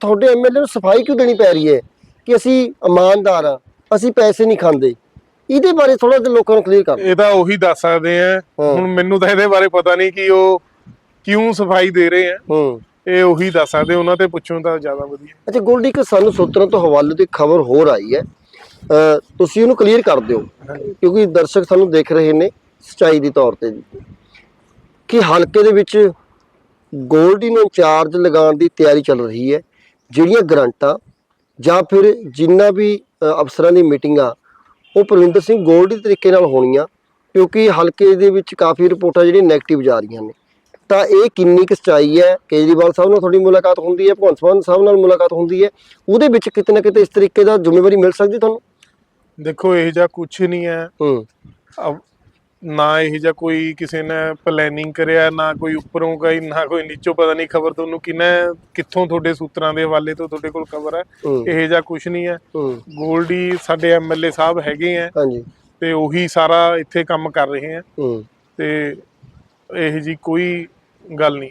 ਤੁਹਾਡੇ ਐਮਐਲਏ ਨੂੰ ਸਫ਼ਾਈ ਕਿਉਂ ਦੇਣੀ ਪੈ ਰਹੀ ਹੈ ਕਿ ਅਸੀਂ ਇਮਾਨਦਾਰ ਆ ਅਸੀਂ ਪੈਸੇ ਨਹੀਂ ਖਾਂਦੇ? ਇਹਦੇ ਬਾਰੇ ਥੋੜਾ ਜਿਹਾ ਲੋਕਾਂ ਨੂੰ ਕਲੀਅਰ ਕਰ ਇਹ ਤਾਂ ਉਹੀ ਦੱਸ ਸਕਦੇ ਆ। ਹੁਣ ਮੈਨੂੰ ਤਾਂ ਇਹਦੇ ਬਾਰੇ ਪਤਾ ਨਹੀਂ ਕਿ ਉਹ ਕਿਉਂ ਸਫ਼ਾਈ ਦੇ ਰਹੇ ਆ। ਹੂੰ। ਇਹ ਉਹੀ ਦੱਸ ਸਕਦੇ ਉਹਨਾਂ ਤੇ ਪੁੱਛੋ ਤਾਂ ਜ਼ਿਆਦਾ ਵਧੀਆ। ਅੱਛਾ ਗੋਲਡੀ ਇੱਕ ਸਾਨੂੰ ਸੂਤਰਾਂ ਤੋਂ ਹਵਾਲੇ ਤੋਂ ਖਬਰ ਹੋਰ ਆਈ ਹੈ। ਤੁਸੀਂ ਉਹਨੂੰ ਕਲੀਅਰ ਕਰ ਦਿਓ ਕਿਉਂਕਿ ਦਰਸ਼ਕ ਸਾਨੂੰ ਦੇਖ ਰਹੇ ਨੇ ਸਚਾਈ ਦੀ ਤੌਰ ਤੇ। ਕਿ ਹਲਕੇ ਦੇ ਵਿੱਚ ਗੋਲਡੀ ਨੂੰ ਇੰਚਾਰਜ ਲਗਾਉਣ ਦੀ ਤਿਆਰੀ ਚੱਲ ਰਹੀ ਹੈ। ਜਿਹੜੀਆਂ ਗਰੰਟਾਂ ਜਾਂ ਫਿਰ ਜਿੰਨਾ ਵੀ ਅਫਸਰਾਂ ਦੀ ਮੀਟਿੰਗਾਂ ਉਹ ਪ੍ਰਵਿੰਦਰ ਸਿੰਘ ਗੋਲਡੀ ਤਰੀਕੇ ਨਾਲ ਹੋਣੀਆਂ ਕਿਉਂਕਿ ਹਲਕੇ ਦੇ ਵਿੱਚ ਕਾਫੀ ਰਿਪੋਰਟਾਂ ਜਿਹੜੀਆਂ ਨੈਗੇਟਿਵ ਜਾ ਰਹੀਆਂ ਨੇ। ਤਾਂ ਇਹ ਕਿੰਨੀ ਕੁ ਸਚਾਈ ਹੈ? ਕੇਜਰੀਵਾਲ ਸਾਹਿਬ ਨਾਲ ਤੁਹਾਡੀ ਮੁਲਾਕਾਤ ਹੁੰਦੀ ਹੈ ਭਗਵੰਤ ਮਾਨ ਸਾਹਿਬ ਨਾਲ ਮੁਲਾਕਾਤ ਹੁੰਦੀ ਹੈ। ਉਹਦੇ ਵਿੱਚ ਕਿਤੇ ਨਾ ਕਿਤੇ ਇਸ ਤਰੀਕੇ ਦਾ ਜ਼ਿੰਮੇਵਾਰੀ ਮਿਲ ਸਕਦੀ ਤੁਹਾਨੂੰ? ਦੇਖੋ ਇਹ ਜਿਹਾ ਕੁਝ ਨਹੀਂ ਹੈ। ਹੂੰ। ਨਾ ਇਹ ਜਿਹਾ ਕੋਈ ਕਿਸੇ ਨੇ ਪਲੈਨਿੰਗ ਕਰਿਆ ਨਾ ਕੋਈ ਉੱਪਰੋਂ ਗਈ ਨਾ ਕੋਈ ਨੀਚੋਂ ਪਤਾ ਨਹੀਂ ਖਬਰ ਤੁਹਾਨੂੰ ਕਿੰਨਾ ਕਿੱਥੋਂ ਤੁਹਾਡੇ ਸੂਤਰਾਂ ਦੇ ਹਵਾਲੇ ਤੋਂ ਤੁਹਾਡੇ ਕੋਲ ਖਬਰ ਹੈ। ਇਹ ਜਿਹਾ ਕੁਝ ਨਹੀਂ ਹੈ। ਗੋਲਡੀ ਸਾਡੇ ਐਮਐਲਏ ਸਾਹਿਬ ਹੈਗੇ ਆ। ਹਾਂਜੀ। ਤੇ ਉਹੀ ਸਾਰਾ ਇੱਥੇ ਕੰਮ ਕਰ ਰਹੇ ਆ। ਹੂੰ। ਤੇ ਇਹ ਜੀ ਕੋਈ ਗੱਲ ਨਹੀਂ